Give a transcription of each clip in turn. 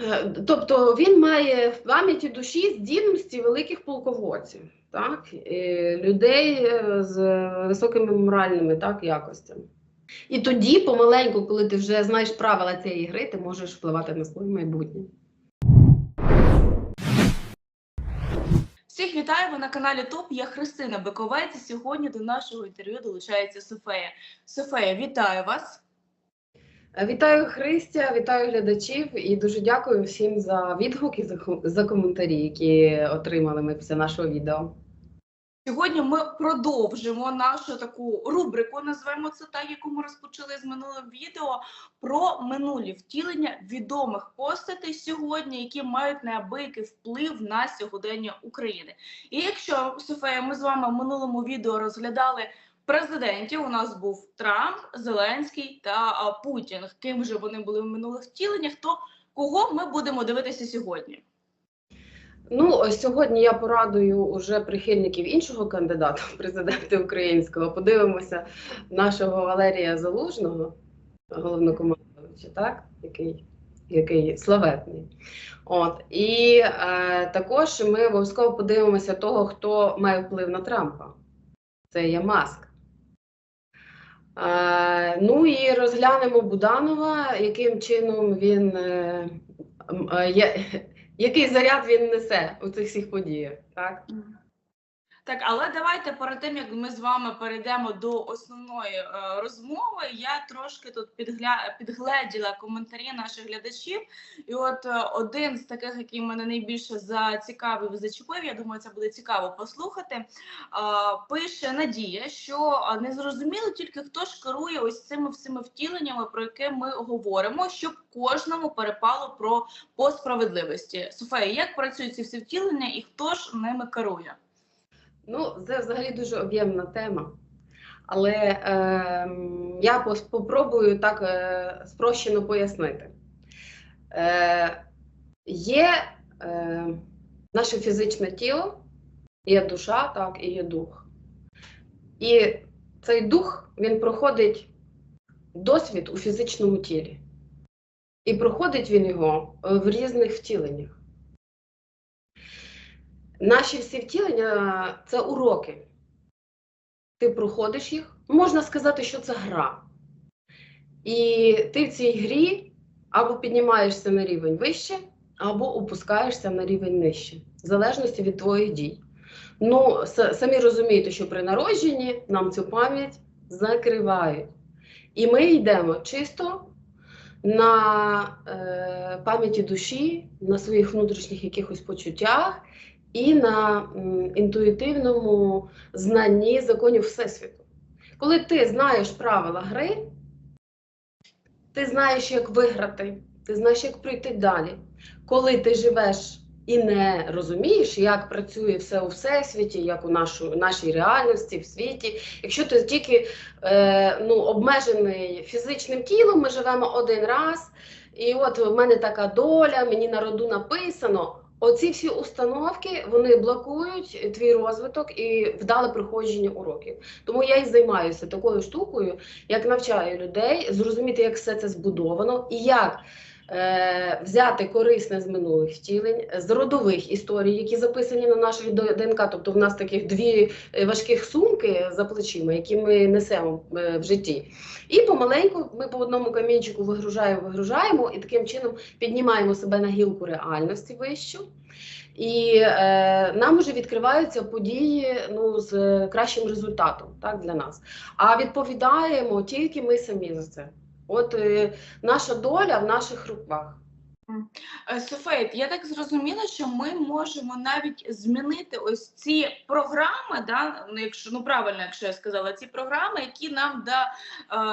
Е, Тобто він має в пам'яті душі здібності великих полководців, так? людей е, з високими моральними так, якостями. І тоді, помаленьку, коли ти вже знаєш правила цієї гри, ти можеш впливати на своє майбутнє. Всіх вітаю ви на каналі ТОП. Я Христина Биковець. Сьогодні до нашого інтерв'ю долучається Софея. Софея, вітаю вас. Вітаю Христя, вітаю глядачів і дуже дякую всім за відгуки, за, коментарі, які отримали ми після нашого відео. Сьогодні ми продовжимо нашу таку рубрику, називаємо це так, яку ми розпочали з минулим відео про минулі втілення відомих постатей сьогодні, які мають неабиякий вплив на сьогодення України. І якщо Софія, ми з вами в минулому відео розглядали президентів, у нас був Трамп, Зеленський та Путін. Ким же вони були в минулих втіленнях, то кого ми будемо дивитися сьогодні? Ну, сьогодні я порадую уже прихильників іншого кандидата в президенти українського. Подивимося нашого Валерія Залужного, головнокомандувача, так? Який, який славетний. От. І е, також ми обов'язково подивимося того, хто має вплив на Трампа. Це є Маск. Е, ну і розглянемо Буданова, яким чином він е, е, який заряд він несе у цих всіх подіях. Так? Так, але давайте перед тим як ми з вами перейдемо до основної е, розмови, я трошки тут підгля... підгледіла коментарі наших глядачів. І от е, один з таких, який мене найбільше зацікавив, і зачепив, я думаю, це буде цікаво послухати. е, пише Надія, що е, не зрозуміло тільки хто ж керує ось цими всіми втіленнями, про які ми говоримо, щоб кожному перепало про по справедливості. Софія, як працюють ці всі втілення і хто ж ними керує? Ну, це взагалі дуже об'ємна тема. Але е, я попробую так е, спрощено пояснити. Е, є е, наше фізичне тіло, є душа, так, і є дух. І цей дух він проходить досвід у фізичному тілі. І проходить він його е, в різних втіленнях. Наші всі втілення це уроки. Ти проходиш їх, можна сказати, що це гра. І ти в цій грі або піднімаєшся на рівень вище, або опускаєшся на рівень нижче, в залежності від твоїх дій. Ну, самі розумієте, що при народженні нам цю пам'ять закривають. І ми йдемо чисто на е, пам'яті душі, на своїх внутрішніх якихось почуттях і на інтуїтивному знанні законів Всесвіту. Коли ти знаєш правила гри, ти знаєш, як виграти, ти знаєш, як пройти далі. Коли ти живеш і не розумієш, як працює все у всесвіті, як у нашу, нашій реальності, в світі, якщо ти тільки е, ну, обмежений фізичним тілом, ми живемо один раз, і от в мене така доля, мені на роду написано. Оці всі установки вони блокують твій розвиток і вдале проходження уроків. Тому я і займаюся такою штукою, як навчаю людей зрозуміти, як все це збудовано і як взяти корисне з минулих втілень, з родових історій, які записані на до- ДНК. Тобто в нас таких дві е, важких сумки за плечима, які ми несемо е, в житті. І помаленьку ми по одному камінчику вигружаємо, вигружаємо і таким чином піднімаємо себе на гілку реальності вищу. І е, нам вже відкриваються події ну, з е, кращим результатом так, для нас. А відповідаємо тільки ми самі за це. От е, наша доля в наших руках. Е, Софія, я так зрозуміла, що ми можемо навіть змінити ось ці програми, да, ну, якщо ну правильно, якщо я сказала, ці програми, які нам да,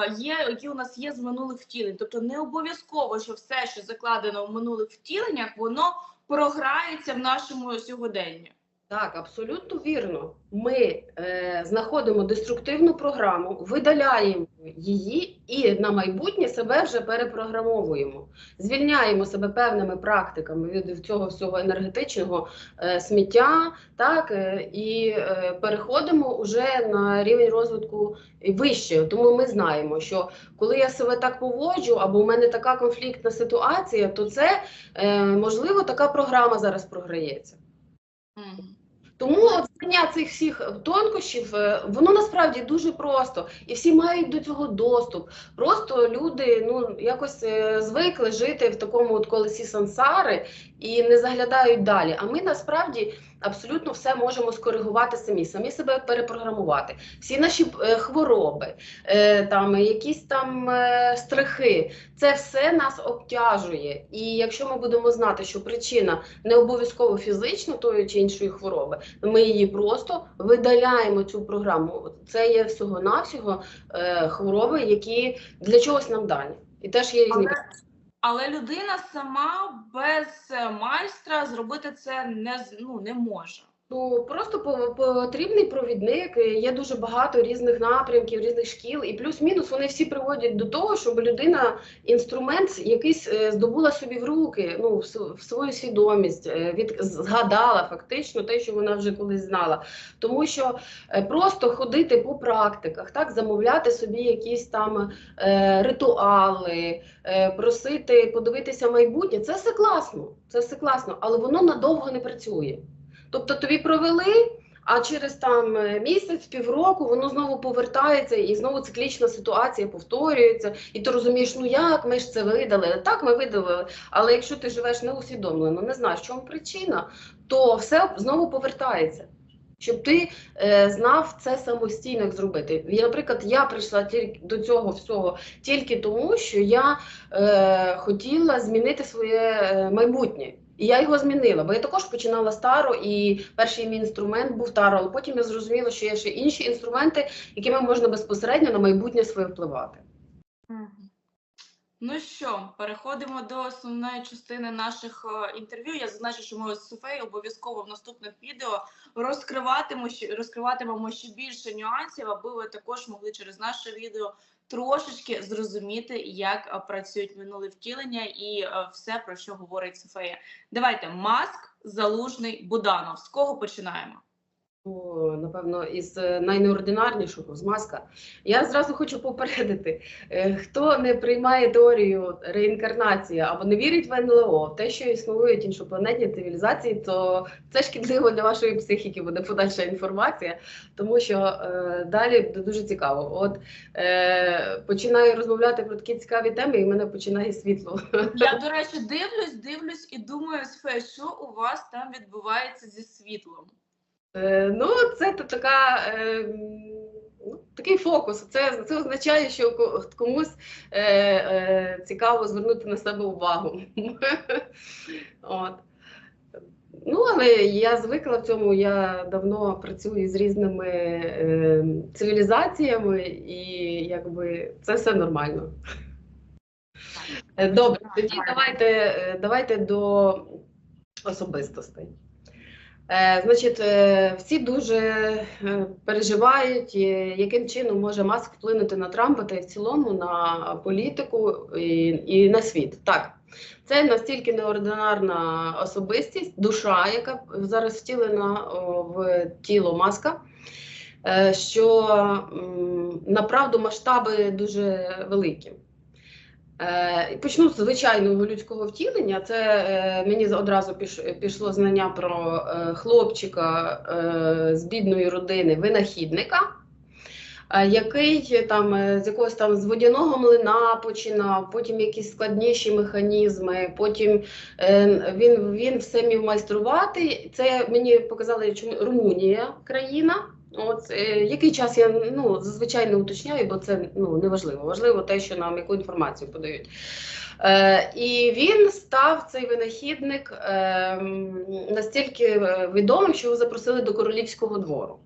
е, є, які у нас є з минулих втілень. Тобто не обов'язково, що все, що закладено в минулих втіленнях, воно програється в нашому сьогоденні. Так, абсолютно вірно. Ми е, знаходимо деструктивну програму, видаляємо її і на майбутнє себе вже перепрограмовуємо. Звільняємо себе певними практиками від цього всього енергетичного е, сміття, так, е, і е, переходимо вже на рівень розвитку вище. Тому ми знаємо, що коли я себе так поводжу, або в мене така конфліктна ситуація, то це е, можливо така програма зараз програється. Тому знання цих всіх тонкощів, е, воно насправді дуже просто, і всі мають до цього доступ. Просто люди ну якось е, звикли жити в такому от колесі сансари і не заглядають далі. А ми насправді абсолютно все можемо скоригувати самі, самі себе перепрограмувати. Всі наші е, хвороби, е, там якісь там е, страхи, це все нас обтяжує. І якщо ми будемо знати, що причина не обов'язково фізична тої чи іншої хвороби, ми її просто видаляємо цю програму. Це є всього-навсього хвороби, які для чогось нам дані. І теж є різні. Але, людина сама без майстра зробити це не ну, не може. Ну просто по- потрібний провідник. Є дуже багато різних напрямків, різних шкіл, і плюс-мінус вони всі приводять до того, щоб людина інструмент якийсь е, здобула собі в руки, ну в, свою свідомість, е, від згадала фактично те, що вона вже колись знала. Тому що е, просто ходити по практиках, так замовляти собі якісь там ритуали, просити подивитися майбутнє, це все класно, це все класно, але воно надовго не працює. Тобто тобі провели, а через там е, місяць, півроку воно знову повертається, і знову циклічна ситуація повторюється. І ти розумієш, ну як ми ж це видалили? Так, ми видалили. Але якщо ти живеш неусвідомлено, не знаєш, чому причина, то все знову повертається. Щоб ти е, знав це самостійно, як зробити. Я, наприклад, я прийшла тільки до цього всього тільки тому, що я е, хотіла змінити своє е, майбутнє. І я його змінила, бо я також починала старо, і перший мій інструмент був таро, але потім я зрозуміла, що є ще інші інструменти, якими можна безпосередньо на майбутнє своє впливати. Ну що, переходимо до основної частини наших е, інтерв'ю. Я зазначу, що ми з Софеєю обов'язково в наступних відео розкриватимемо ще більше нюансів, аби ви також могли через наше відео трошечки зрозуміти, як е, працюють минулі втілення і е, все про що говорить Софея. Давайте маск, залужний, Буданов. З кого починаємо? О, напевно, із е, найнеординарнішого з маска. Я зразу хочу попередити, е, хто не приймає теорію реінкарнації або не вірить в НЛО, в те, що існують іншопланетні цивілізації, то це шкідливо для вашої психіки буде подальша інформація, тому що е, далі дуже цікаво. От е, починаю розмовляти про такі цікаві теми, і в мене починає світло. Я, до речі, дивлюсь, дивлюсь і думаю, що у вас там відбувається зі світлом? Е, Ну, це така. е, ну, Такий фокус. Це, це означає, що комусь е, е, цікаво звернути на себе увагу. От. Ну, але я звикла в цьому, я давно працюю з різними е, цивілізаціями, і якби це все нормально. Е, Добре, тоді давайте, давайте до особистостей. Е, значить, е, всі дуже е, переживають, яким чином може Маск вплинути на Трампа та в цілому на політику і, і на світ. Так, це настільки неординарна особистість, душа, яка зараз втілена в тіло Маска, що направду масштаби дуже великі. Е, Почну з звичайного людського втілення. Це е, мені одразу піш- пішло знання про е, хлопчика з бідної родини, винахідника, який там з якогось там з водяного млина починав, потім якісь складніші механізми, потім він, він все міг майструвати. Це мені показали, чому Румунія країна. От е, який час я ну зазвичай не уточняю, бо це ну неважливо. Важливо те, що нам яку інформацію подають. Е, і він став цей винахідник е, настільки відомим, що його запросили до королівського двору.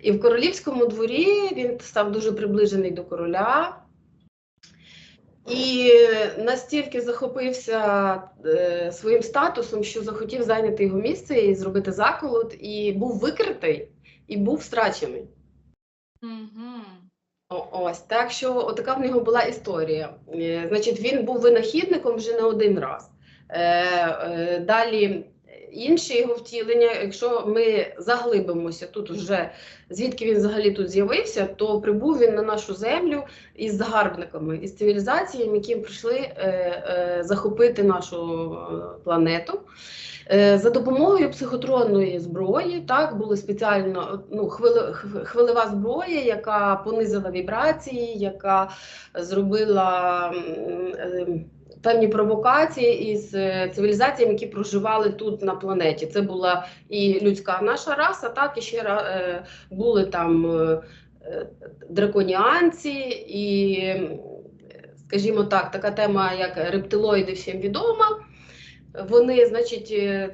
І в королівському дворі він став дуже приближений до короля. І настільки захопився е, своїм статусом, що захотів зайняти його місце і зробити заколот, і був викритий, і був страчений. Угу. Ось так що отака в нього була історія. Е, Значить, він був винахідником вже не один раз. Е, е, Далі інші його втілення, якщо ми заглибимося тут вже звідки він взагалі тут з'явився, то прибув він на нашу землю із загарбниками, із цивілізаціями, які прийшли е, е, захопити нашу е, планету. Е, За допомогою психотронної зброї так були спеціально ну, хвили, хвилева зброя, яка понизила вібрації, яка зробила е, певні провокації із е, цивілізаціями, які проживали тут на планеті. Це була і людська наша раса, так і ще е, були там е, драконіанці і, скажімо так, така тема, як рептилоїди, всім відома. Вони, значить,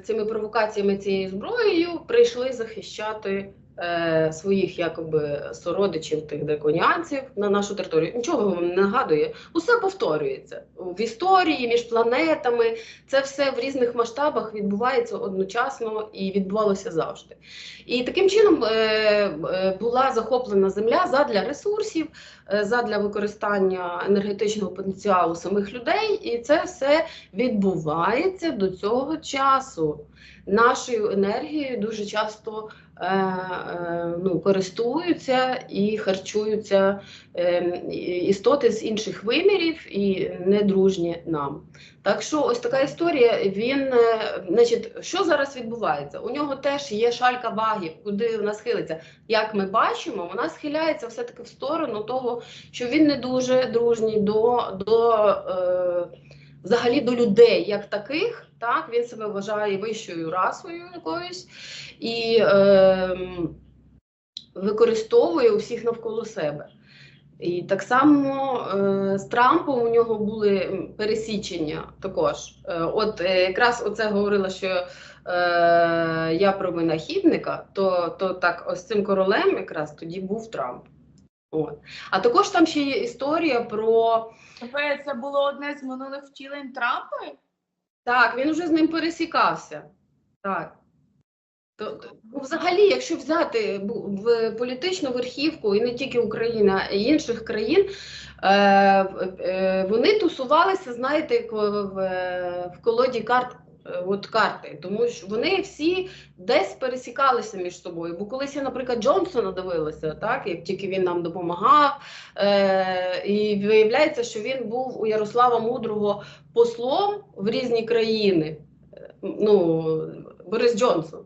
цими провокаціями цією зброєю прийшли захищати е, своїх якоби сородичів тих драконіанців на нашу територію. Нічого вам не нагадує. Усе повторюється в історії між планетами. Це все в різних масштабах відбувається одночасно і відбувалося завжди. І таким чином е, е, була захоплена земля задля ресурсів, е, задля використання енергетичного потенціалу самих людей, і це все відбувається до цього часу. Нашою енергією дуже часто ну, користуються і харчуються істоти з інших вимірів і недружні нам. Так що ось така історія. Він, значить, що зараз відбувається? У нього теж є шалька багів, куди вона схилиться. Як ми бачимо, вона схиляється все-таки в сторону того, що він не дуже дружній до, до е, взагалі до людей як таких. Так, він себе вважає вищою расою якоюсь і е, використовує усіх навколо себе. І так само е, з Трампом у нього були пересічення також. Е, от е, якраз оце говорила, що е, я про винахідника, то, то так ось цим королем якраз тоді був Трамп. От. А також там ще є історія про це було одне з минулих втілень Трампа? Так, він вже з ним пересікався. Так. То, то- ну, взагалі, якщо взяти в політичну верхівку, і не тільки Україна, а й інших країн, е, е, вони тусувалися, знаєте, в, в колоді карт. Е, От карти, тому що вони всі десь пересікалися між собою. Бо колись я, наприклад, Джонсона дивилася, так як тільки він нам допомагав, е, і виявляється, що він був у Ярослава Мудрого послом в різні країни. Е, Ну, Борис Джонсон.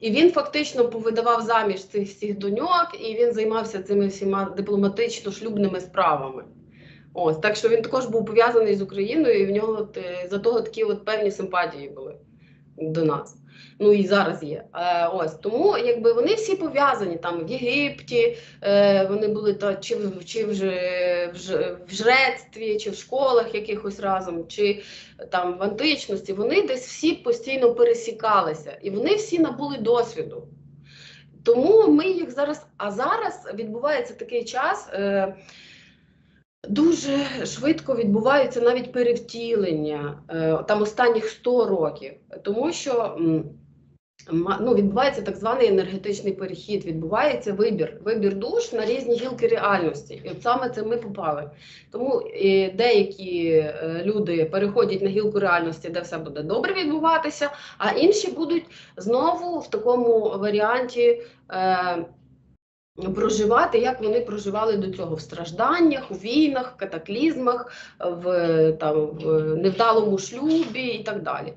І він фактично повидавав заміж цих всіх доньок, і він займався цими всіма дипломатично-шлюбними справами. Ось, так що він також був пов'язаний з Україною, і в нього е, за того такі от певні симпатії були до нас. Ну і зараз є. Е, ось тому, якби вони всі пов'язані там в Єгипті, е, вони були та чи, чи вже в, в жрецтві, чи в школах якихось разом, чи там в античності. Вони десь всі постійно пересікалися, і вони всі набули досвіду. Тому ми їх зараз. А зараз відбувається такий час. Е, Дуже швидко відбуваються навіть перевтілення е, там останніх 100 років, тому що ну, відбувається так званий енергетичний перехід, відбувається вибір, вибір душ на різні гілки реальності. І от саме це ми попали. Тому деякі е, люди переходять на гілку реальності, де все буде добре відбуватися, а інші будуть знову в такому варіанті. Проживати, як вони проживали до цього в стражданнях, у війнах, катаклізмах, в, там, в невдалому шлюбі і так далі.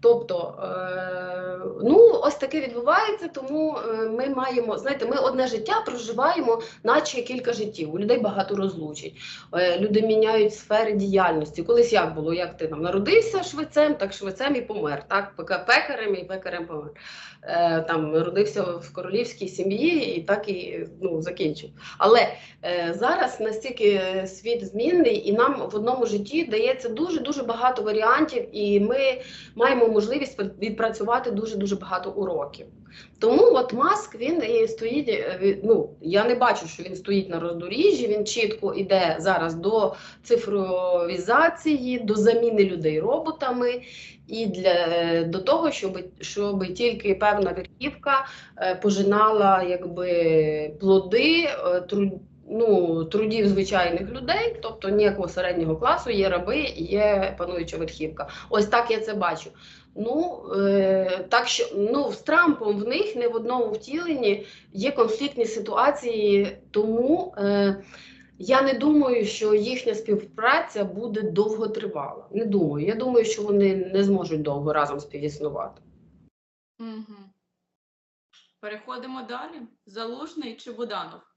Тобто, е, ну, ось таке відбувається, тому е, ми маємо, знаєте, ми одне життя проживаємо, наче кілька життів. У людей багато розлучень. Е, люди міняють сфери діяльності. Колись як було, як ти там народився швецем, так швецем і помер. Так, пекарем і пекарем помер. Там родився в королівській сім'ї, і так і ну, закінчив. Але зараз настільки світ змінний, і нам в одному житті дається дуже дуже багато варіантів, і ми маємо можливість відпрацювати дуже дуже багато уроків. Тому от маск він і стоїть. е, Ну я не бачу, що він стоїть на роздоріжжі. Він чітко йде зараз до цифровізації, до заміни людей роботами і для е, до того, щоб, щоб тільки певна верхівка е, пожинала якби плоди труд, ну, трудів звичайних людей, тобто ніякого середнього класу, є раби є пануюча верхівка. Ось так я це бачу. Ну е, так що ну з Трампом в них не в одному втіленні є конфліктні ситуації, тому е, я не думаю, що їхня співпраця буде довготривала. Не думаю. Я думаю, що вони не зможуть довго разом співіснувати. Угу. Переходимо далі. Залужний чи Буданов?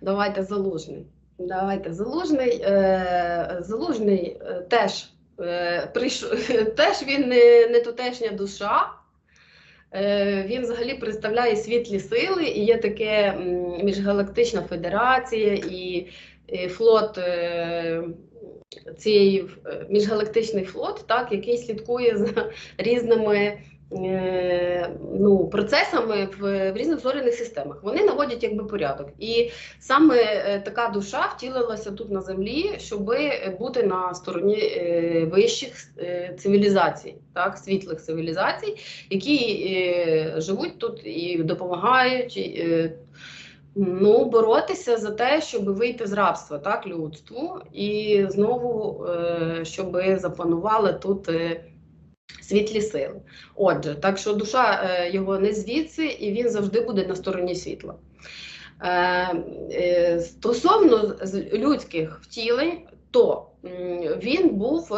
Давайте залужний. Давайте залужний. Е, залужний е, теж е, теж він не, не тутешня душа. Він взагалі представляє світлі сили, і є таке міжгалактична федерація і, флот. Цієї міжгалактичний флот, так, який слідкує за різними ну, процесами в, в різних зоряних системах. Вони наводять якби порядок. І саме е, така душа втілилася тут на землі, щоб бути на стороні е, вищих е, цивілізацій, так, світлих цивілізацій, які е, живуть тут і допомагають. і, е, Ну, боротися за те, щоб вийти з рабства так, людству, і знову, е, щоб запанували тут е, світлі сили. Отже, так що душа е, його не звідси, і він завжди буде на стороні світла. Е, е, стосовно людських втілень, то він був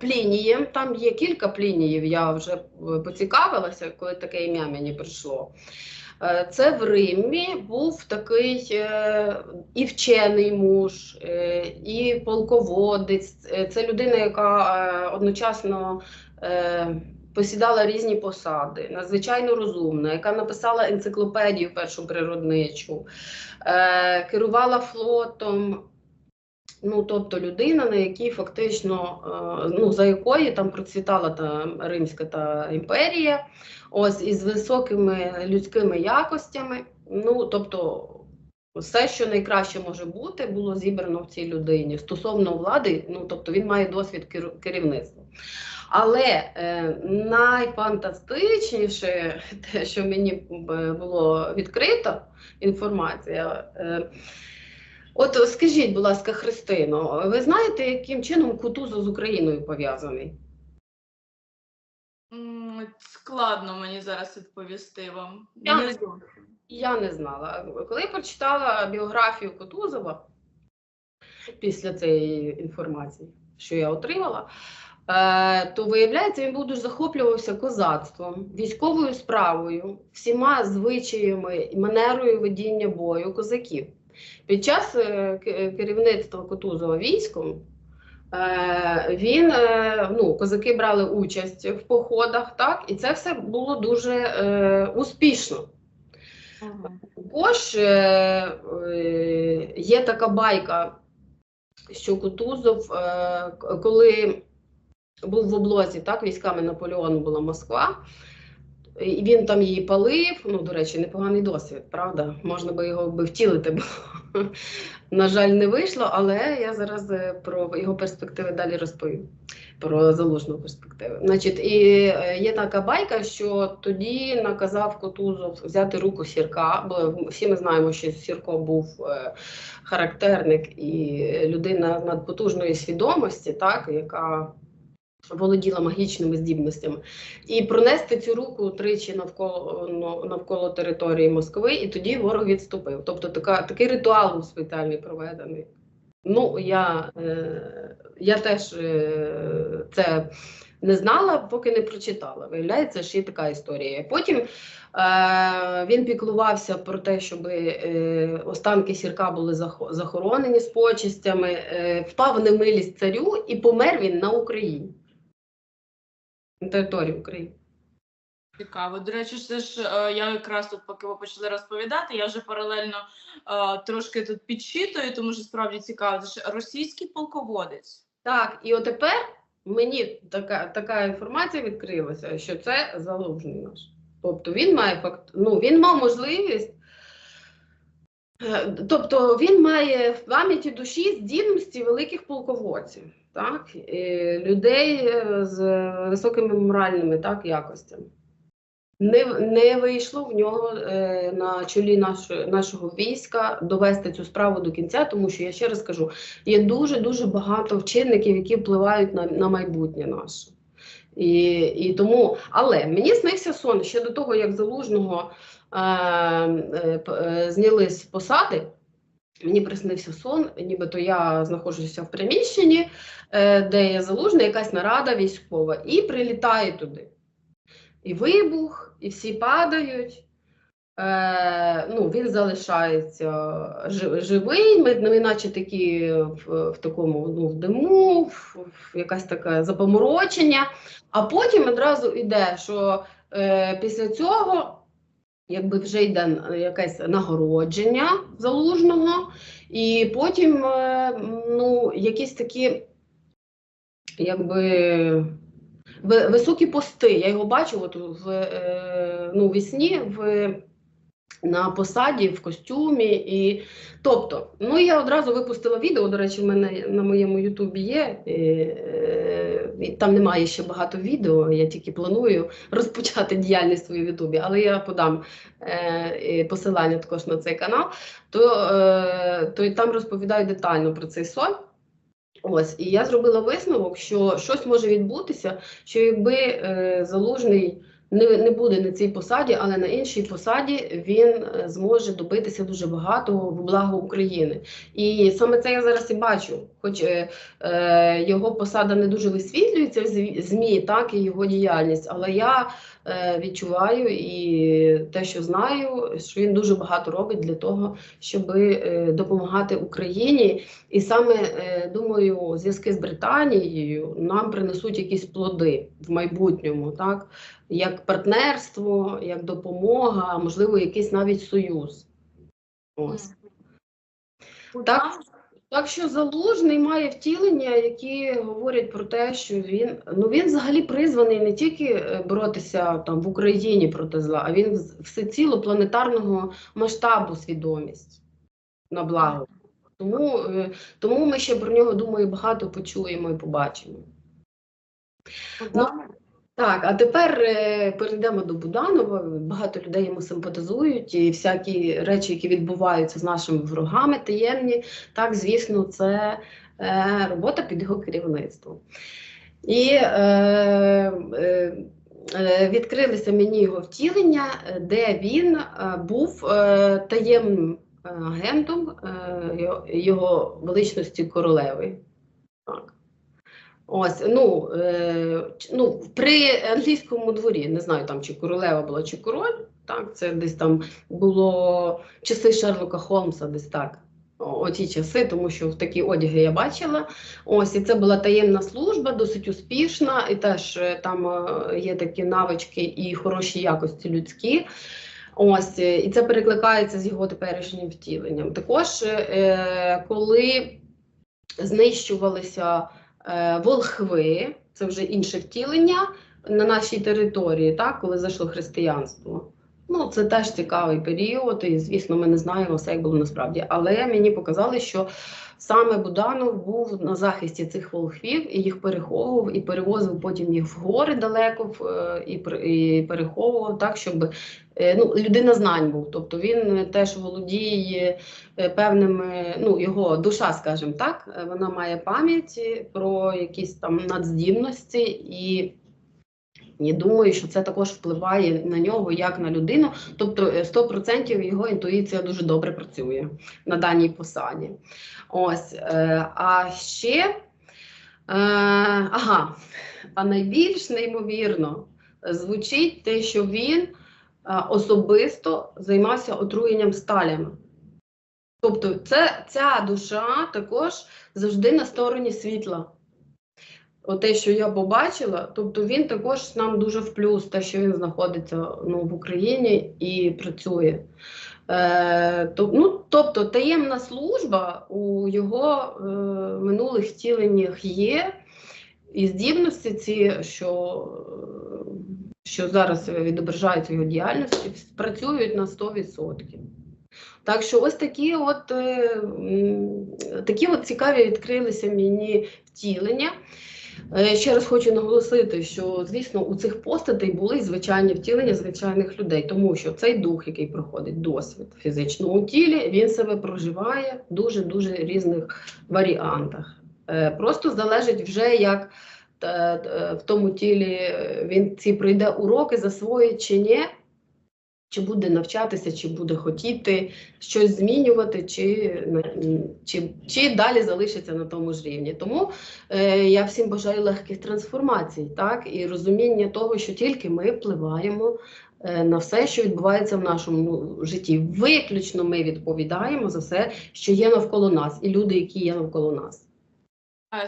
плінієм. Там є кілька плініїв. Я вже поцікавилася, коли таке ім'я мені прийшло. Це в Римі був такий і вчений муж, і полководець. Це людина, яка одночасно посідала різні посади, надзвичайно розумна, яка написала енциклопедію першу природничу, е, керувала флотом. Ну, тобто людина, на якій фактично, е, ну, за якої там процвітала та Римська та імперія, ось із високими людськими якостями. Ну, тобто, все, що найкраще може бути, було зібрано в цій людині стосовно влади. Ну, тобто, він має досвід керівництва. Але е, найфантастичніше, те, що мені б- було відкрито, інформація. Е, От скажіть, будь ласка, Христино, ви знаєте, яким чином Кутузов з Україною пов'язаний? Складно мені зараз відповісти вам. Я Не Я не знала. Коли я прочитала біографію Кутузова після цієї інформації, що я отримала, е, то виявляється, він був дуже захоплювався козацтвом, військовою справою, всіма звичаями і манерою ведіння бою козаків. Під час е, керівництва Кутузова військом е, він, е, ну, козаки брали участь в походах, так, і це все було дуже е, успішно. Також е, е, є така байка, що Кутузов, е, коли був в облозі, так, військами Наполеону була Москва, і він там її палив. Ну, до речі, непоганий досвід, правда? Можна би його би втілити, бо, на жаль, не вийшло, але я зараз е, про його перспективи далі розповім. Про залужну перспективу. Значить, і е, є така байка, що тоді наказав Кутузов взяти руку сірка, бо всі ми знаємо, що Сірко був е, характерник і людина надпотужної свідомості, так, яка володіла магічними здібностями, і пронести цю руку тричі навколо ну, навколо території Москви, і тоді ворог відступив. Тобто така, такий ритуал був спеціальний проведений. Ну, я, е, я теж е, це не знала, поки не прочитала. Виявляється, що є така історія. Потім е, він піклувався про те, щоб е, останки сірка були захо- захоронені з почистями, е, впав немилість царю і помер він на Україні. На території України. Цікаво. До речі, це ж е, я якраз тут, поки ви почали розповідати, я вже паралельно е, трошки тут підчитую, тому що справді цікаво. Це ж російський полководець. Так, і отепер мені така, така інформація відкрилася, що це залужний наш. Тобто він має факт, ну він мав можливість. Е, Тобто він має в пам'яті душі здібності великих полководців, так? людей е, з високими моральними так, якостями. Не, не вийшло в нього е, на чолі нашої, нашого війська довести цю справу до кінця, тому що я ще раз кажу, є дуже дуже багато вчинників, які впливають на, на майбутнє наше. І, і тому, але мені снився сон ще до того, як залужного зняли з посади. Мені приснився сон, нібито я знаходжуся в приміщенні, е, де є залужний, якась нарада військова, і прилітає туди. І вибух, і всі падають. Е, ну, він залишається живий, ми, ми наче такі в, в такому ну, в диму, в, в якась таке запоморочення. А потім одразу йде, що е, після цього якби вже йде е, якесь нагородження залужного, і потім е, ну, якісь такі, якби. ви- Високі пости. Я його бачу от в е, ну, вісні в, на посаді, в костюмі. І, тобто, ну я одразу випустила відео. До речі, в мене на моєму Ютубі є. І, е, і там немає ще багато відео. Я тільки планую розпочати діяльність свою в Ютубі, але я подам е, і посилання також на цей канал. То, е, то і там розповідаю детально про цей сон. Ось, і я зробила висновок, що щось може відбутися, що якби е, залужний не, не буде на цій посаді, але на іншій посаді він е, зможе добитися дуже багатого в благо України. І саме це я зараз і бачу. Хоч е, е, його посада не дуже висвітлюється в ЗМІ, так і його діяльність, але я е, відчуваю і те, що знаю, що він дуже багато робить для того, щоб е, допомагати Україні. І саме е, думаю, зв'язки з Британією нам принесуть якісь плоди в майбутньому, так як партнерство, як допомога, а можливо, якийсь навіть союз. Ось. Так, так що залужний має втілення, які говорять про те, що він ну він взагалі призваний не тільки е, боротися там в Україні проти зла, а він всеціло планетарного масштабу свідомість на благо. Тому, е, тому ми ще про нього думаю багато почуємо і побачимо. Ну, так, а тепер е, перейдемо до Буданова. Багато людей йому симпатизують, і всякі речі, які відбуваються з нашими ворогами таємні, так, звісно, це е, робота під його керівництвом. І е, е, е, відкрилися мені його втілення, де він був таємним агентом його величності королеви. Так. Ось, ну, е, ну, при англійському дворі, не знаю там, чи королева була, чи король, так, це десь там було часи Шерлока Холмса, десь так. Оті часи, тому що в такі одяги я бачила. Ось, і це була таємна служба, досить успішна, і теж е, там е, є такі навички і хороші якості людські. Ось, е, і це перекликається з його теперішнім втіленням. Також, е, коли знищувалися волхви, це вже інше втілення на нашій території, так, коли зайшло християнство. Ну, це теж цікавий період, і звісно, ми не знаємо все, як було насправді. Але мені показали, що саме Буданов був на захисті цих волхвів і їх переховував, і перевозив потім їх в гори далеко е, і, переховував так, щоб е, ну, людина знань був. Тобто він теж володіє е, певними, ну, його душа, скажімо так, вона має пам'ять про якісь там надздібності і. І думаю, що це також впливає на нього як на людину. Тобто е, 100% його інтуїція дуже добре працює на даній посаді. Ось. Е, а ще, е, ага, а найбільш неймовірно звучить те, що він е, особисто займався отруєнням сталями. Тобто, це, ця душа також завжди на стороні світла. Оте, що я побачила, тобто він також нам дуже в плюс, те, що він знаходиться ну, в Україні і працює. Е, то, ну, тобто таємна служба у його е, минулих втіленнях є, і здібності ці, що, що зараз відображаються його діяльності, працюють на 100%. Так що ось такі от, е, такі от цікаві відкрилися мені втілення. Е, Ще раз хочу наголосити, що звісно у цих постатей були звичайні втілення звичайних людей, тому що цей дух, який проходить досвід в фізичному тілі, він себе проживає в дуже дуже різних варіантах. Е, Просто залежить вже як е, в тому тілі він ці пройде уроки, засвоїть чи ні, чи буде навчатися, чи буде хотіти щось змінювати, чи, чи, чи далі залишиться на тому ж рівні. Тому е, я всім бажаю легких трансформацій, так, і розуміння того, що тільки ми впливаємо е, на все, що відбувається в нашому житті. Виключно ми відповідаємо за все, що є навколо нас, і люди, які є навколо нас.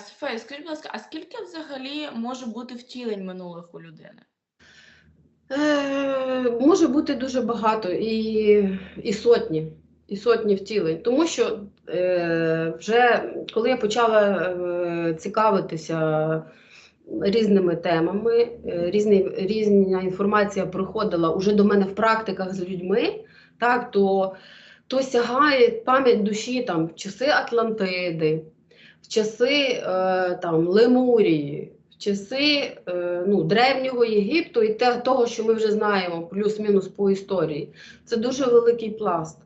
Софія, скажіть, будь ласка, а скільки взагалі може бути втілень минулих у людини? Е, може бути дуже багато і, і сотні, і сотні втілень. Тому що е, вже коли я почала е, цікавитися різними темами, е, різні, різна інформація приходила уже до мене в практиках з людьми, так, то, то сягає пам'ять душі там, в часи Атлантиди, в часи е, там, Лемурії, часи е, ну, Древнього Єгипту і те, того, що ми вже знаємо, плюс-мінус по історії. Це дуже великий пласт,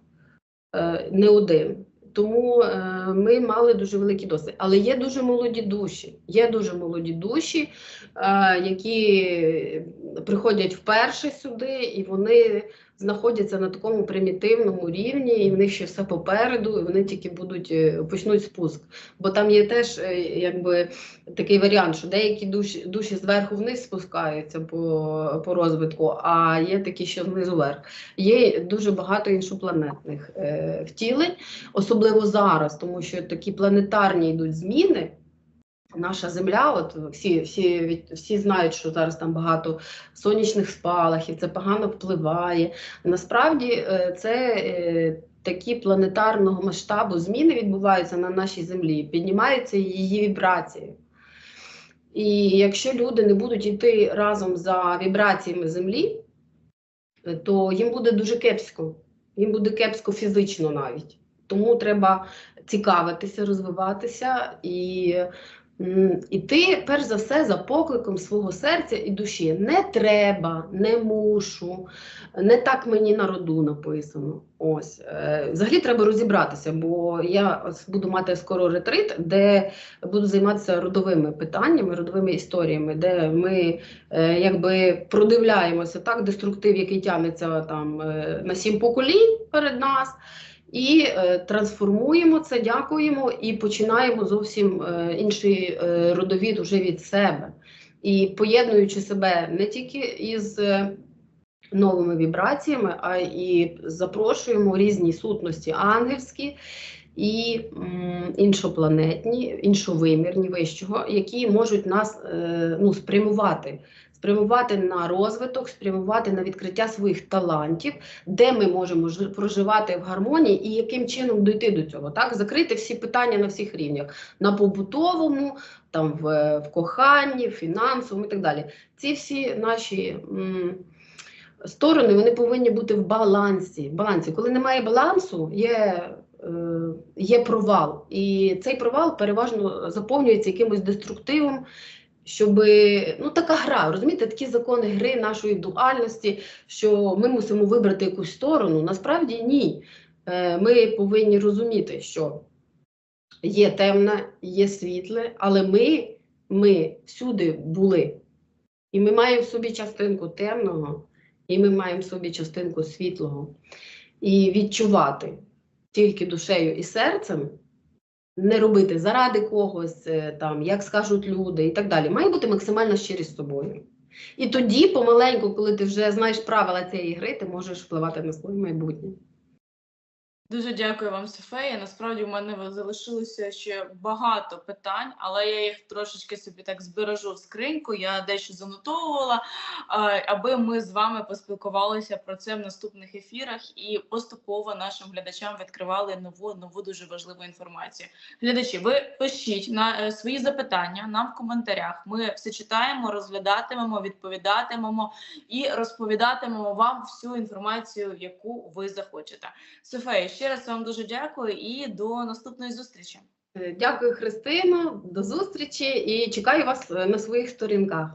е, не один. Тому е, ми мали дуже великий досвід. Але є дуже молоді душі. Є дуже молоді душі, які приходять вперше сюди, і вони знаходяться на такому примітивному рівні, і в них ще все попереду, і вони тільки будуть е, почнуть спуск. Бо там є теж е, якби такий варіант, що деякі душі, душі зверху вниз спускаються по, по розвитку, а є такі, що знизу вверх. Є дуже багато іншопланетних е, втілень, особливо зараз, тому що такі планетарні йдуть зміни. Наша земля, от всі, всі, всі знають, що зараз там багато сонячних спалахів, це погано впливає. Насправді е, це е, такі планетарного масштабу зміни відбуваються на нашій землі, піднімаються її вібрації. І якщо люди не будуть йти разом за вібраціями землі, е, то їм буде дуже кепсько. Їм буде кепсько фізично навіть. Тому треба цікавитися, розвиватися і іти, перш за все, за покликом свого серця і душі. Не треба, не мушу, не так мені на роду написано. Ось. Е, Взагалі треба розібратися, бо я буду мати скоро ретрит, де буду займатися родовими питаннями, родовими історіями, де ми е, якби продивляємося так, деструктив, який тягнеться там е, на сім поколінь перед нас. І е, трансформуємо це, дякуємо і починаємо зовсім е, інший е, родовід уже від себе. І поєднуючи себе не тільки із новими вібраціями, а і запрошуємо різні сутності ангельські і іншопланетні, іншовимірні вищого, які можуть нас е, ну, спрямувати. Спрямувати на розвиток, спрямувати на відкриття своїх талантів, де ми можемо жи- проживати в гармонії і яким чином дійти до цього. Так, закрити всі питання на всіх рівнях: на побутовому, там в, в коханні, в фінансовому і так далі. Ці всі наші м, сторони вони повинні бути в балансі. В балансі. Коли немає балансу, є, є провал. І цей провал переважно заповнюється якимось деструктивом. Щоб ну така гра, розумієте, такі закони гри нашої дуальності, що ми мусимо вибрати якусь сторону. Насправді ні. Е, Ми повинні розуміти, що є темне, є світле, але ми, ми всюди були. І ми маємо в собі частинку темного, і ми маємо в собі частинку світлого. І відчувати тільки душею і серцем, не робити заради когось, е, там, як скажуть люди і так далі. Має бути максимально щирість з собою. І тоді, помаленьку, коли ти вже знаєш правила цієї гри, ти можеш впливати на своє майбутнє. Дуже дякую вам, Софія. Насправді в мене залишилося ще багато питань, але я їх трошечки собі так збережу в скриньку. Я дещо занотовувала, аби ми з вами поспілкувалися про це в наступних ефірах і поступово нашим глядачам відкривали нову нову дуже важливу інформацію. Глядачі, ви пишіть на е, свої запитання нам в коментарях. Ми все читаємо, розглядатимемо, відповідатимемо і розповідатимемо вам всю інформацію, яку ви захочете. Софія, ще раз вам дуже дякую і до наступної зустрічі. Дякую, Христина. До зустрічі і чекаю вас е, на своїх сторінках.